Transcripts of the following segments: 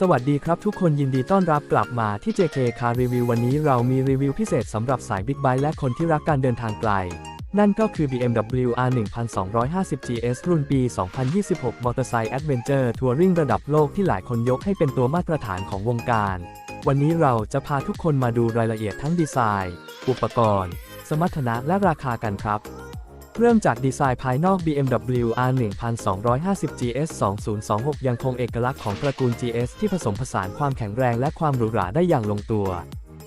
สวัสดีครับทุกคนยินดีต้อนรับกลับมาที่ JK Car Review วันนี้เรามีรีวิวพิเศษสำหรับสายบิ๊กไบค์และคนที่รักการเดินทางไกล นั่นก็คือ BMW R 1250 GS รุ่นปี 2026 มอเตอร์ไซค์แอดเวนเจอร์ทัวริงระดับโลกที่หลายคนยกให้เป็นตัวมาตรฐานของวงการ วันนี้เราจะพาทุกคนมาดูรายละเอียดทั้งดีไซน์ อุปกรณ์ สมรรถนะและราคากันครับ เริ่มจากดีไซน์ภายนอก BMW R 1250 GS 2026 ยังคงเอกลักษณ์ของตระกูล GS ที่ผสมผสานความแข็งแรงและความหรูหราได้อย่างลงตัว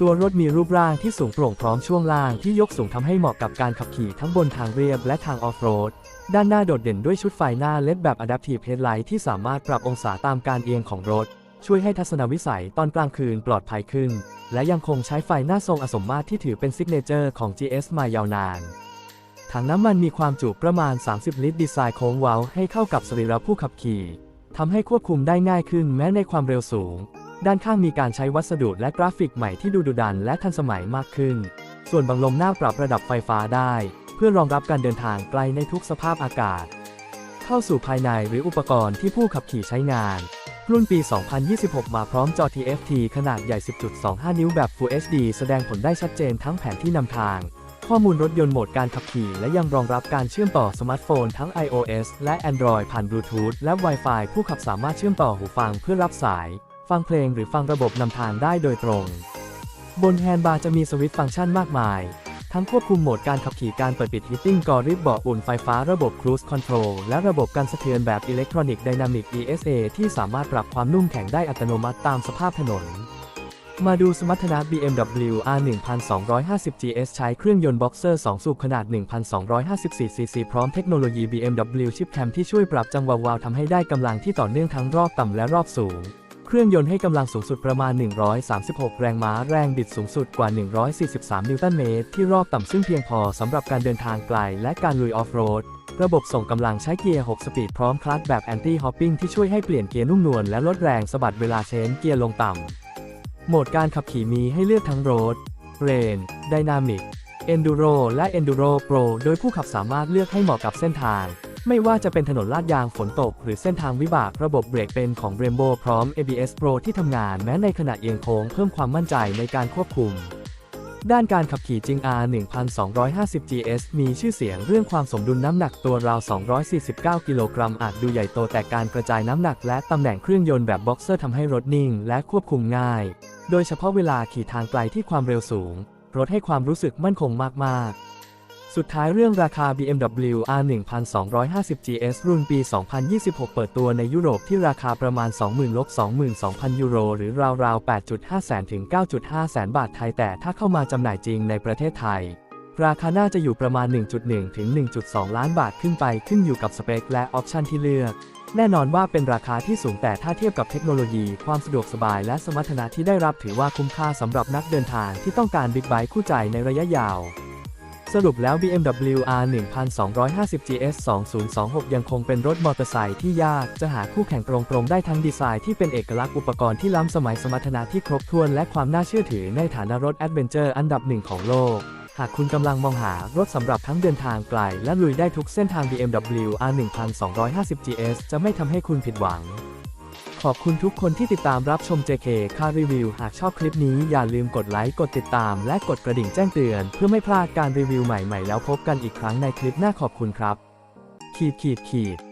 ตัวรถมีรูปร่างที่สูงโปร่งพร้อมช่วงล่างที่ยกสูงทำให้เหมาะกับการขับขี่ทั้งบนทางเรียบและทางออฟโรด ด้านหน้าโดดเด่นด้วยชุดไฟหน้าเลดแบบ Adaptive Headlight ที่สามารถปรับองศาตามการเอียงของรถ ช่วยให้ทัศนวิสัยตอนกลางคืนปลอดภัยขึ้น และยังคงใช้ไฟหน้าทรงอสมมาตรที่ถือเป็นซิกเนเจอร์ของ GS มายาวนาน ถังน้ำมันมีความจุประมาณ 30 ลิตร ดีไซน์โค้งเว้าให้เข้ากับสรีระผู้ขับขี่ทำให้ควบคุมได้ง่ายขึ้นแม้ในความเร็วสูง ด้านข้างมีการใช้วัสดุและกราฟิกใหม่ที่ดูดุดันและทันสมัยมากขึ้น ส่วนบังลมหน้าปรับระดับไฟฟ้าได้ เพื่อรองรับการเดินทางไกลในทุกสภาพอากาศ เข้าสู่ภายในหรืออุปกรณ์ที่ผู้ขับขี่ใช้งาน รุ่นปี 2026 มาพร้อมจอ TFT ขนาดใหญ่ 10.25 นิ้วแบบ Full HD แสดงผลได้ชัดเจนทั้งแผนที่นำทาง ข้อมูลรถยนต์โหมดการขับขี่ และยังรองรับการเชื่อมต่อสมาร์ทโฟนทั้ง iOS และ Android ผ่านบลูทูธและ Wi-Fi ผู้ขับสามารถเชื่อมต่อหูฟังเพื่อรับสาย ฟังเพลงหรือฟังระบบนำทางได้โดยตรง บนแฮนด์บาร์จะมีสวิตช์ฟังก์ชันมากมาย ทั้งควบคุมโหมดการขับขี่การเปิดปิดฮีตติ้งกอริบเบาะอุ่นไฟฟ้าระบบ Cruise Control และระบบการสะเทือนแบบ Electronic Dynamic ESA ที่สามารถปรับความนุ่มแข็งได้อัตโนมัติตามสภาพถนน มาดูสมรรถนะ BMW R 1250 GS ใช้เครื่องยนต์ Boxer 2 สูบขนาด 1254 cc พร้อมเทคโนโลยี BMW Chip Cam ที่ช่วยปรับจังหวะวาล์วทำให้ได้กำลังที่ต่อเนื่องทั้งรอบต่ำและรอบสูง เครื่องยนต์ให้กำลังสูงสุดประมาณ 136 แรงม้า แรงบิดสูงสุดกว่า 143 นิวตันเมตร ที่รอบต่ำซึ่งเพียงพอสำหรับการเดินทางไกลและการลุยออฟโรดระบบส่งกำลังใช้เกียร์ 6 สปีดพร้อมคลัตช์แบบแอนตี้ฮอปปิ้งที่ช่วยให้เปลี่ยนเกียร์นุ่มนวลและลดแรงสะบัดเวลาเชนเกียร์ลงต่ำ โหมดการขับขี่มีให้เลือกทั้งโรดเรนไดนามิกเอนดูโรและ Enduro Pro โดยผู้ขับสามารถเลือกให้เหมาะกับเส้นทาง ไม่ว่าจะเป็นถนนลาดยางฝนตก หรือเส้นทางวิบากระบบเบรกเป็นของ Brembo พร้อม ABS Pro ที่ทำงานแม้ในขณะเอียงโค้งเพิ่มความมั่นใจในการควบคุม ด้านการขับขี่จริง R 1250 GS มีชื่อเสียงเรื่องความสมดุลน้ำหนักตัวราว 249 กิโลกรัมอาจดูใหญ่โตแต่การกระจายน้ำหนักและตำแหน่งเครื่องยนต์แบบบ็อกเซอร์ทำให้รถนิ่ง และควบคุมง่าย โดยเฉพาะเวลาขี่ทางไกลที่ความเร็วสูง รถให้ความรู้สึกมั่นคงมากๆ สุดท้ายเรื่องราคา BMW R 1250 GS รุ่นปี 2026 เปิดตัวในยุโรปที่ราคาประมาณ 20,000ลบ22,000 ยูโร หรือราวๆ 8.5 แสนถึง 9.5 แสนบาทไทย แต่ถ้าเข้ามาจำหน่ายจริงในประเทศไทย ราคาน่าจะอยู่ประมาณ 1.1 ถึง 1.2 ล้านบาทขึ้นไปขึ้นอยู่กับสเปคและออปชันที่เลือก แน่นอนว่าเป็นราคาที่สูงแต่ถ้าเทียบกับเทคโนโลยี ความสะดวกสบายและสมรรถนะที่ได้รับถือว่าคุ้มค่าสำหรับนักเดินทางที่ต้องการบิ๊กไบค์คู่ใจในระยะยาว สรุปแล้ว BMW R 1250 GS 2026 ยังคงเป็นรถมอเตอร์ไซค์ที่ยากจะหาคู่แข่งตรงๆ ได้ทั้งดีไซน์ที่เป็นเอกลักษณ์อุปกรณ์ที่ล้ำสมัยสมรรถนะที่ครบถ้วนและความน่าเชื่อถือในฐานะรถแอดเวนเจอร์อันดับหนึ่งของโลก หากคุณกำลังมองหารถสำหรับทั้งเดินทางไกล และลุยได้ทุกเส้นทาง BMW R 1250 GS จะไม่ทำให้คุณผิดหวัง ขอบคุณทุกคนที่ติดตามรับชม JK Car Review หากชอบคลิปนี้อย่าลืมกดไลค์ กดติดตาม และกดกระดิ่งแจ้งเตือน เพื่อไม่พลาดการรีวิวใหม่ๆ แล้วพบกันอีกครั้งในคลิปหน้าขอบคุณครับ ขีดขีดขีด